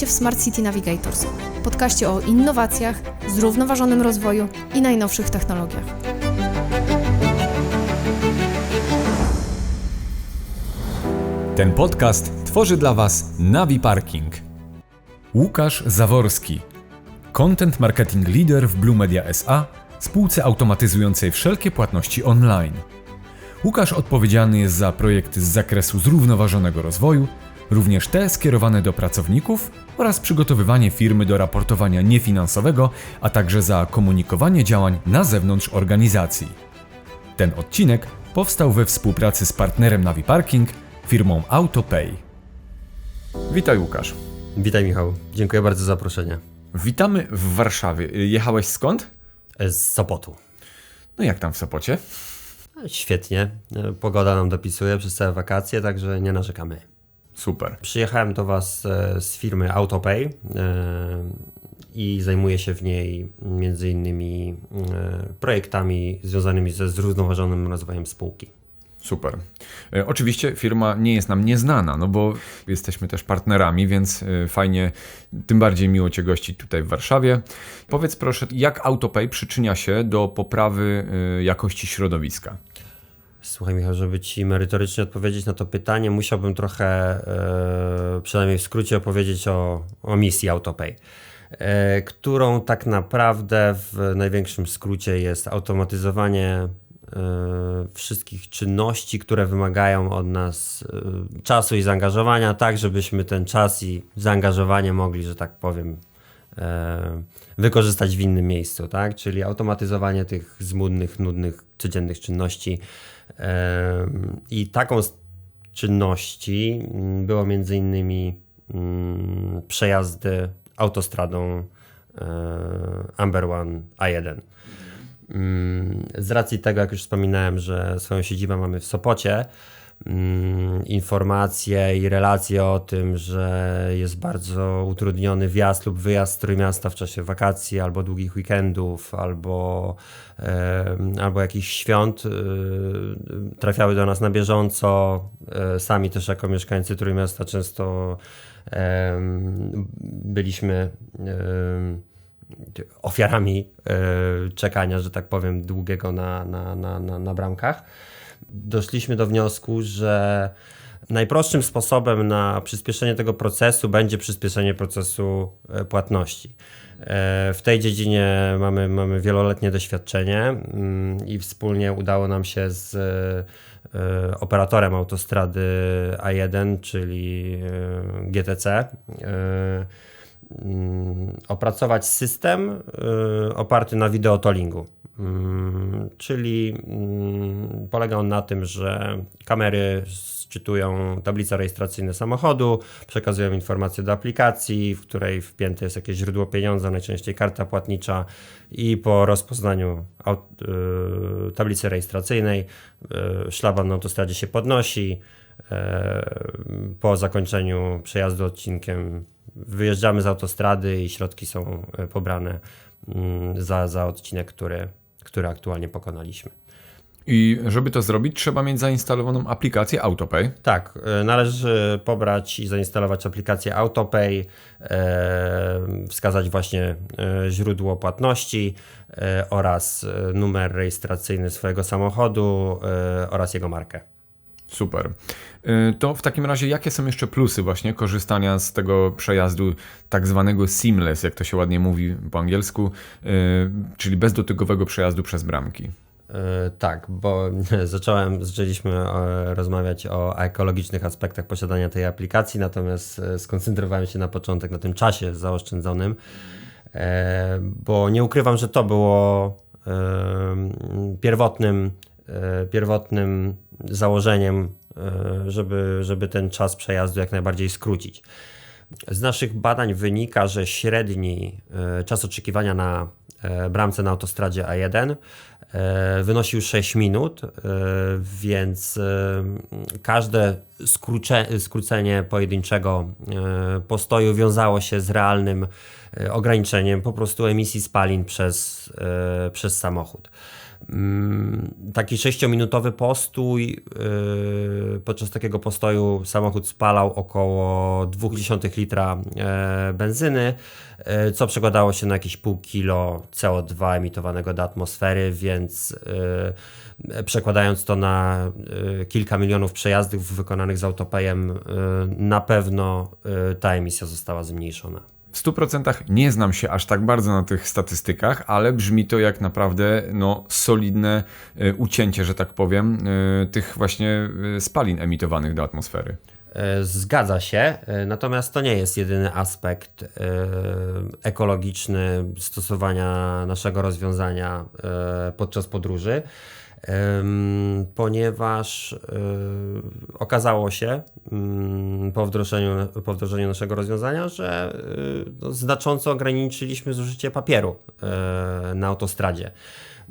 Witajcie w Smart City Navigators, podcaście o innowacjach, zrównoważonym rozwoju i najnowszych technologiach. Ten podcast tworzy dla Was Navi Parking. Łukasz Zaworski, content marketing leader w Blue Media SA, spółce automatyzującej wszelkie płatności online. Łukasz odpowiedzialny jest za projekty z zakresu zrównoważonego rozwoju, również te skierowane do pracowników oraz przygotowywanie firmy do raportowania niefinansowego, a także za komunikowanie działań na zewnątrz organizacji. Ten odcinek powstał we współpracy z partnerem Navi Parking, firmą AutoPay. Witaj Łukasz. Witaj Michał, dziękuję bardzo za zaproszenie. Witamy w Warszawie. Jechałeś skąd? Z Sopotu. No jak tam w Sopocie? Świetnie, pogoda nam dopisuje przez całe wakacje, także nie narzekamy. Super. Przyjechałem do Was e, z firmy AutoPay e, i zajmuję się w niej między innymi e, projektami związanymi ze zrównoważonym rozwojem spółki. Super. Oczywiście firma nie jest nam nieznana, no bo jesteśmy też partnerami, więc fajnie, tym bardziej miło Cię gościć tutaj w Warszawie. Powiedz proszę, jak AutoPay przyczynia się do poprawy jakości środowiska? Słuchaj Michał, żeby Ci merytorycznie odpowiedzieć na to pytanie, musiałbym trochę, e, przynajmniej w skrócie, opowiedzieć o, o misji AutoPay, e, którą tak naprawdę w największym skrócie jest automatyzowanie e, wszystkich czynności, które wymagają od nas czasu i zaangażowania, tak żebyśmy ten czas i zaangażowanie mogli, że tak powiem, wykorzystać w innym miejscu, tak? Czyli automatyzowanie tych zmudnych, nudnych, codziennych czynności. E, I taką z czynności było między innymi mm, przejazdy autostradą e, Amber One A1. Mm, Z racji tego, jak już wspominałem, że swoją siedzibę mamy w Sopocie, informacje i relacje o tym, że jest bardzo utrudniony wjazd lub wyjazd z Trójmiasta w czasie wakacji, albo długich weekendów, albo, albo jakichś świąt, e, trafiały do nas na bieżąco. E, sami też jako mieszkańcy Trójmiasta często byliśmy ofiarami e, czekania, że tak powiem, długiego na, na, na, na, na bramkach. Doszliśmy do wniosku, że najprostszym sposobem na przyspieszenie tego procesu będzie przyspieszenie procesu e, płatności. E, W tej dziedzinie mamy, mamy wieloletnie doświadczenie mm, i wspólnie udało nam się z e, operatorem autostrady A1, czyli GTC, opracować system y, oparty na wideotollingu. Mm, Czyli mm, polega on na tym, że kamery sczytują tablice rejestracyjne samochodu, przekazują informacje do aplikacji, w której wpięte jest jakieś źródło pieniądza, najczęściej karta płatnicza i po rozpoznaniu y, tablicy rejestracyjnej y, szlaban na autostradzie się podnosi. Po zakończeniu przejazdu odcinkiem wyjeżdżamy z autostrady i środki są e, pobrane mm, za, za odcinek, który, który aktualnie pokonaliśmy. I żeby to zrobić, trzeba mieć zainstalowaną aplikację AutoPay. Tak, e, należy pobrać i zainstalować aplikację AutoPay, e, wskazać właśnie źródło płatności oraz numer rejestracyjny swojego samochodu oraz jego markę. Super. Y, To w takim razie, jakie są jeszcze plusy właśnie korzystania z tego przejazdu tak zwanego seamless, jak to się ładnie mówi po angielsku, y, czyli bezdotykowego przejazdu przez bramki? E, Tak, bo zacząłem, zaczęliśmy e, rozmawiać o ekologicznych aspektach posiadania tej aplikacji, natomiast e, skoncentrowałem się na początek na tym czasie zaoszczędzonym, e, bo nie ukrywam, że to było pierwotnym, pierwotnym założeniem, e, żeby, żeby ten czas przejazdu jak najbardziej skrócić. Z naszych badań wynika, że średni e, czas oczekiwania na e, bramce na autostradzie A1 e, wynosił 6 minut, e, więc e, każde skróce, skrócenie pojedynczego e, postoju wiązało się z realnym e, ograniczeniem po prostu emisji spalin przez, e, przez samochód. Mm, Taki sześciominutowy postój. yy, Podczas takiego postoju samochód spalał około 0,2 litra e, benzyny, e, co przekładało się na jakieś pół kilo CO2 emitowanego do atmosfery, więc e, przekładając to na kilka milionów przejazdów wykonanych z autopejem, na pewno ta emisja została zmniejszona. W 100% nie znam się aż tak bardzo na tych statystykach, ale brzmi to jak naprawdę no, solidne y, ucięcie, że tak powiem, y, tych właśnie y, spalin emitowanych do atmosfery. E, Zgadza się, e, natomiast to nie jest jedyny aspekt e, ekologiczny stosowania naszego rozwiązania e, podczas podróży, ponieważ e, okazało się mm, po wdrożeniu, po wdrożeniu naszego rozwiązania, że e, no, znacząco ograniczyliśmy zużycie papieru e, na autostradzie.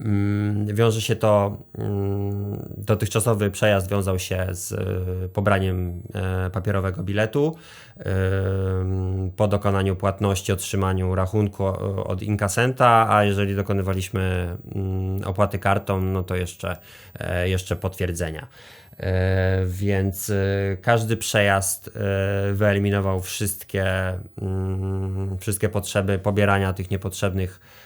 Mm, Wiąże się to, mm, dotychczasowy przejazd wiązał się z e, pobraniem e, papierowego biletu, em, po dokonaniu płatności, otrzymaniu rachunku od inkasenta, a jeżeli dokonywaliśmy mm, opłaty kartą, no to jeszcze, e, jeszcze potwierdzenia. E, Więc e, każdy przejazd e, wyeliminował wszystkie, wszystkie potrzeby pobierania tych niepotrzebnych e,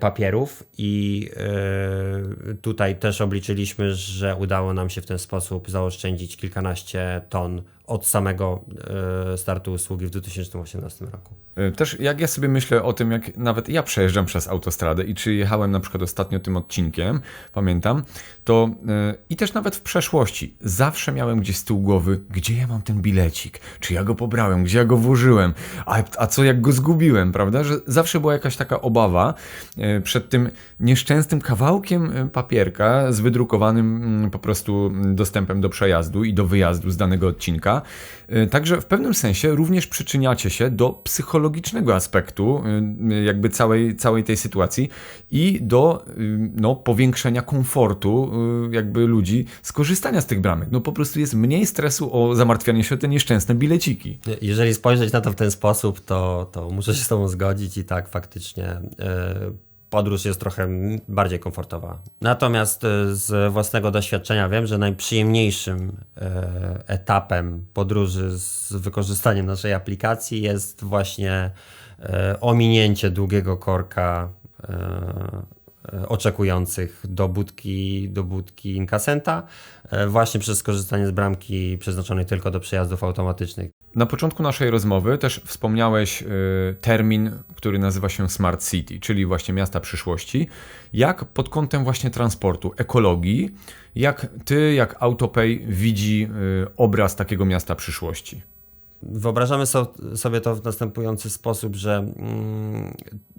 papierów i e, tutaj też obliczyliśmy, że udało nam się w ten sposób zaoszczędzić kilkanaście ton od samego e, startu usługi w 2018 roku. Y, Też jak ja sobie myślę o tym, jak nawet ja przejeżdżam przez autostradę i czy jechałem na przykład ostatnio tym odcinkiem, pamiętam, to y, i też nawet w przeszłości zawsze miałem gdzieś z tyłu głowy, gdzie ja mam ten bilecik, czy ja go pobrałem, gdzie ja go włożyłem, a, a co jak go zgubiłem, prawda? Że zawsze była jakaś taka obawa przed tym nieszczęsnym kawałkiem papierka z wydrukowanym mm, po prostu dostępem do przejazdu i do wyjazdu z danego odcinka. Y, Także w pewnym sensie również przyczyniacie się do psychologicznego aspektu y, y, jakby całej, całej tej sytuacji i do no, powiększenia komfortu jakby ludzi z korzystania z tych bramek. No po prostu jest mniej stresu o zamartwianie się o te nieszczęsne bileciki. Jeżeli spojrzeć na to w ten sposób, to, to muszę się z Tobą zgodzić i tak faktycznie e, podróż jest trochę bardziej komfortowa. Natomiast e, z własnego doświadczenia wiem, że najprzyjemniejszym e, etapem podróży z wykorzystaniem naszej aplikacji jest właśnie e, ominięcie długiego korka oczekujących do budki, do budki inkasenta, e, właśnie przez skorzystanie z bramki przeznaczonej tylko do przejazdów automatycznych. Na początku naszej rozmowy też wspomniałeś y, termin, który nazywa się Smart City, czyli właśnie miasta przyszłości. Jak pod kątem właśnie transportu, ekologii, jak ty, jak Autopay widzi y, obraz takiego miasta przyszłości? Wyobrażamy so, sobie to w następujący sposób, że mm,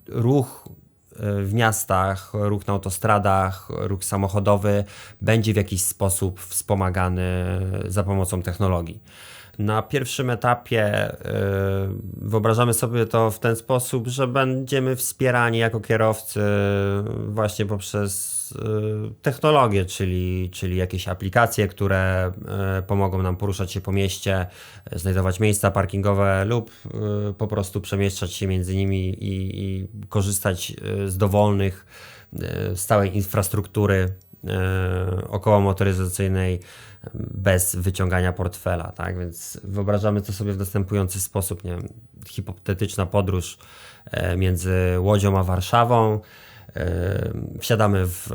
ruch e, w miastach, ruch na autostradach, ruch samochodowy będzie w jakiś sposób wspomagany za pomocą technologii. Na pierwszym etapie e, wyobrażamy sobie to w ten sposób, że będziemy wspierani jako kierowcy właśnie poprzez e, technologię, czyli, czyli jakieś aplikacje, które e, pomogą nam poruszać się po mieście, znajdować miejsca parkingowe lub e, po prostu przemieszczać się między nimi i, i korzystać z dowolnych, z całej infrastruktury około motoryzacyjnej bez wyciągania portfela, tak? Więc wyobrażamy to sobie w następujący sposób, nie wiem, hipotetyczna podróż między Łodzią a Warszawą. Wsiadamy w,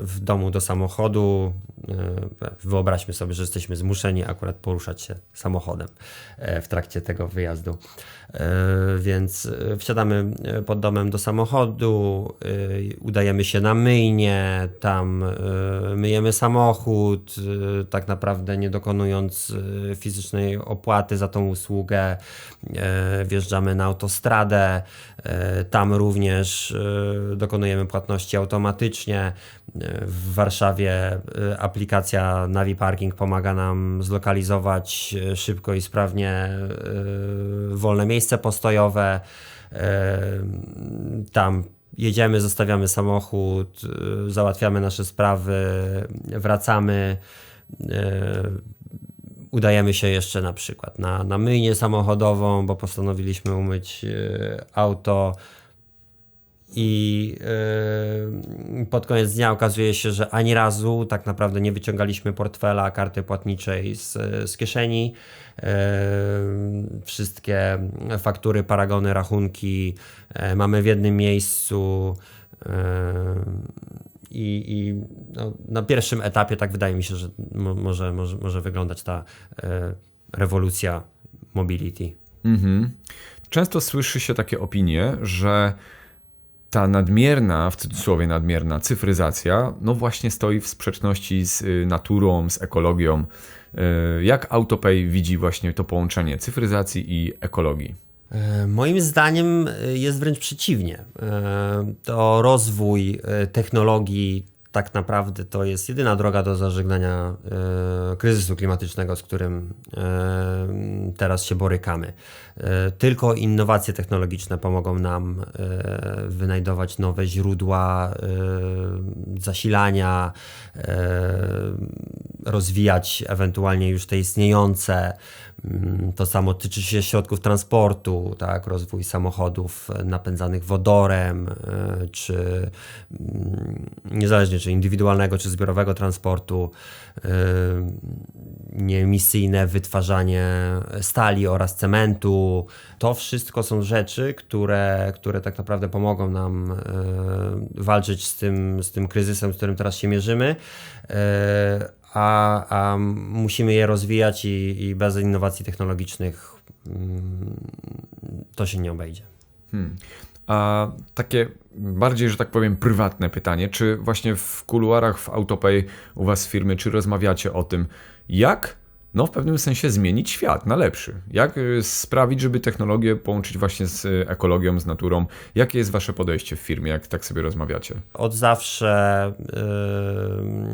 w domu do samochodu. Wyobraźmy sobie, że jesteśmy zmuszeni akurat poruszać się samochodem e, w trakcie tego wyjazdu. E, Więc e, wsiadamy pod domem do samochodu, udajemy się na myjnię, tam myjemy samochód, tak naprawdę nie dokonując fizycznej opłaty za tą usługę. Wjeżdżamy na autostradę, tam również e, dokonujemy płatności automatycznie. E, W Warszawie e, aplikacja Navi Parking pomaga nam zlokalizować e, szybko i sprawnie wolne miejsce postojowe. Tam jedziemy, zostawiamy samochód, załatwiamy nasze sprawy, wracamy. Udajemy się jeszcze na przykład na, na myjnię samochodową, bo postanowiliśmy umyć auto I pod koniec dnia okazuje się, że ani razu tak naprawdę nie wyciągaliśmy portfela, karty płatniczej z, z kieszeni. Wszystkie faktury, paragony, rachunki yy, mamy w jednym miejscu. I, i no, na pierwszym etapie tak wydaje mi się, że mo, może, może, może wyglądać ta yy, rewolucja mobility. Mhm. Często słyszy się takie opinie, że ta nadmierna, w cudzysłowie nadmierna cyfryzacja, no właśnie stoi w sprzeczności z y, naturą, z ekologią. Y, Jak Autopay widzi właśnie to połączenie cyfryzacji i ekologii? E, Moim zdaniem e, jest wręcz przeciwnie. E, To rozwój technologii tak naprawdę to jest jedyna droga do zażegnania e, kryzysu klimatycznego, z którym e, teraz się borykamy. E, Tylko innowacje technologiczne pomogą nam e, wynajdować nowe źródła zasilania, rozwijać ewentualnie już te istniejące. Mm, To samo tyczy się środków transportu, tak, rozwój samochodów napędzanych wodorem, e, czy mm, niezależnie czy indywidualnego, czy zbiorowego transportu, e, nieemisyjne wytwarzanie stali oraz cementu. To wszystko są rzeczy, które, które tak naprawdę pomogą nam e, walczyć z tym, z tym kryzysem, z którym teraz się mierzymy. A, a musimy je rozwijać i, i bez innowacji technologicznych mm, to się nie obejdzie. A takie bardziej, że tak powiem, prywatne pytanie, czy właśnie w kuluarach w Autopay u Was w firmie, czy rozmawiacie o tym, jak no w pewnym sensie zmienić świat na lepszy? Jak y, sprawić, żeby technologię połączyć właśnie z y, ekologią, z naturą? Jakie jest Wasze podejście w firmie, jak tak sobie rozmawiacie? Od zawsze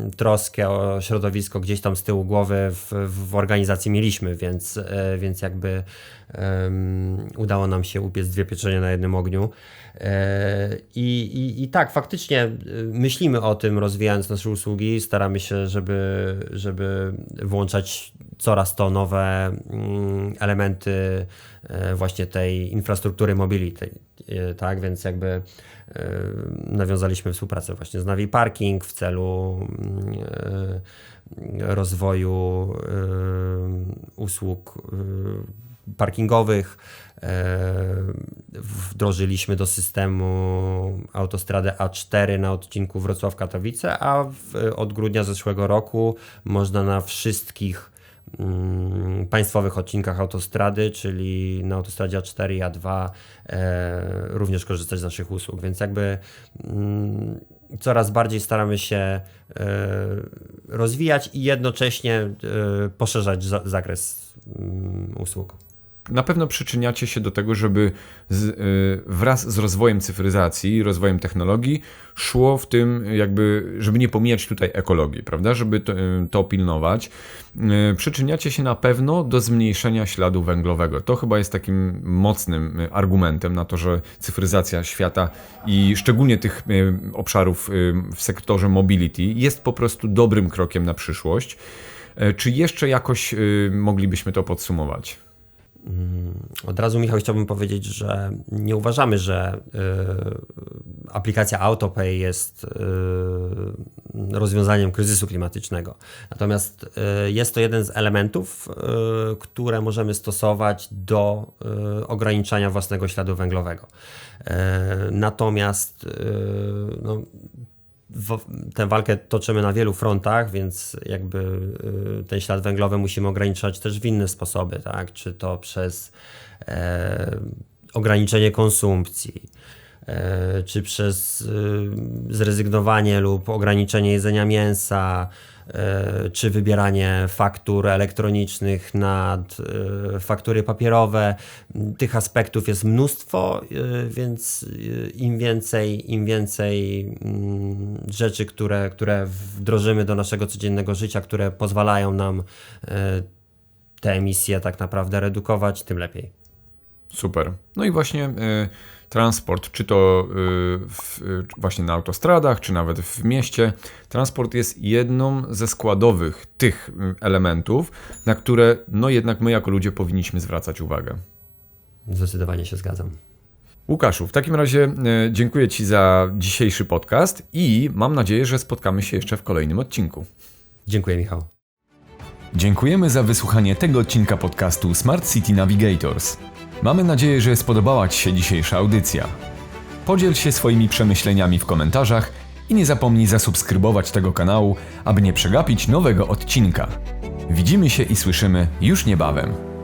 y, troskę o środowisko gdzieś tam z tyłu głowy w, w organizacji mieliśmy, więc, y, więc jakby ym, udało nam się upiec dwie pieczenie na jednym ogniu. Y, I, i, I tak, faktycznie myślimy o tym, rozwijając nasze usługi, staramy się, żeby, żeby włączać coraz to nowe mm, elementy e, właśnie tej infrastruktury mobility, e, tak, więc jakby e, nawiązaliśmy współpracę właśnie z Navi Parking w celu mm, rozwoju usług parkingowych. Wdrożyliśmy do systemu autostradę A4 na odcinku Wrocław-Katowice, a w, od grudnia zeszłego roku można na wszystkich państwowych odcinkach autostrady, czyli na autostradzie A4 i A2 e, również korzystać z naszych usług, więc jakby mm, coraz bardziej staramy się e, rozwijać i jednocześnie e, poszerzać za, zakres mm, usług. Na pewno przyczyniacie się do tego, żeby z, y, wraz z rozwojem cyfryzacji, rozwojem technologii szło w tym jakby, żeby nie pomijać tutaj ekologii, prawda, żeby to, y, to pilnować. Y, Przyczyniacie się na pewno do zmniejszenia śladu węglowego. To chyba jest takim mocnym argumentem na to, że cyfryzacja świata i szczególnie tych obszarów w sektorze mobility jest po prostu dobrym krokiem na przyszłość. Czy jeszcze jakoś moglibyśmy to podsumować? Od razu, Michał, chciałbym powiedzieć, że nie uważamy, że y, aplikacja AutoPay jest y, rozwiązaniem kryzysu klimatycznego. Natomiast y, jest to jeden z elementów, y, które możemy stosować do y, ograniczania własnego śladu węglowego. Y, natomiast no, w, tę walkę toczymy na wielu frontach, więc jakby y, ten ślad węglowy musimy ograniczać też w inne sposoby, tak? Czy to przez e, ograniczenie konsumpcji, e, czy przez y, zrezygnowanie lub ograniczenie jedzenia mięsa, e, czy wybieranie faktur elektronicznych nad e, faktury papierowe. Tych aspektów jest mnóstwo, e, więc e, im więcej, im więcej mm, rzeczy, które, które wdrożymy do naszego codziennego życia, które pozwalają nam e, te emisje tak naprawdę redukować, tym lepiej. Super. No i właśnie y, transport, czy to y, w, y, właśnie na autostradach, czy nawet w mieście, transport jest jedną ze składowych tych elementów, na które no jednak my jako ludzie powinniśmy zwracać uwagę. Zdecydowanie się zgadzam. Łukaszu, w takim razie dziękuję Ci za dzisiejszy podcast i mam nadzieję, że spotkamy się jeszcze w kolejnym odcinku. Dziękuję, Michał. Dziękujemy za wysłuchanie tego odcinka podcastu Smart City Navigators. Mamy nadzieję, że spodobała Ci się dzisiejsza audycja. Podziel się swoimi przemyśleniami w komentarzach i nie zapomnij zasubskrybować tego kanału, aby nie przegapić nowego odcinka. Widzimy się i słyszymy już niebawem.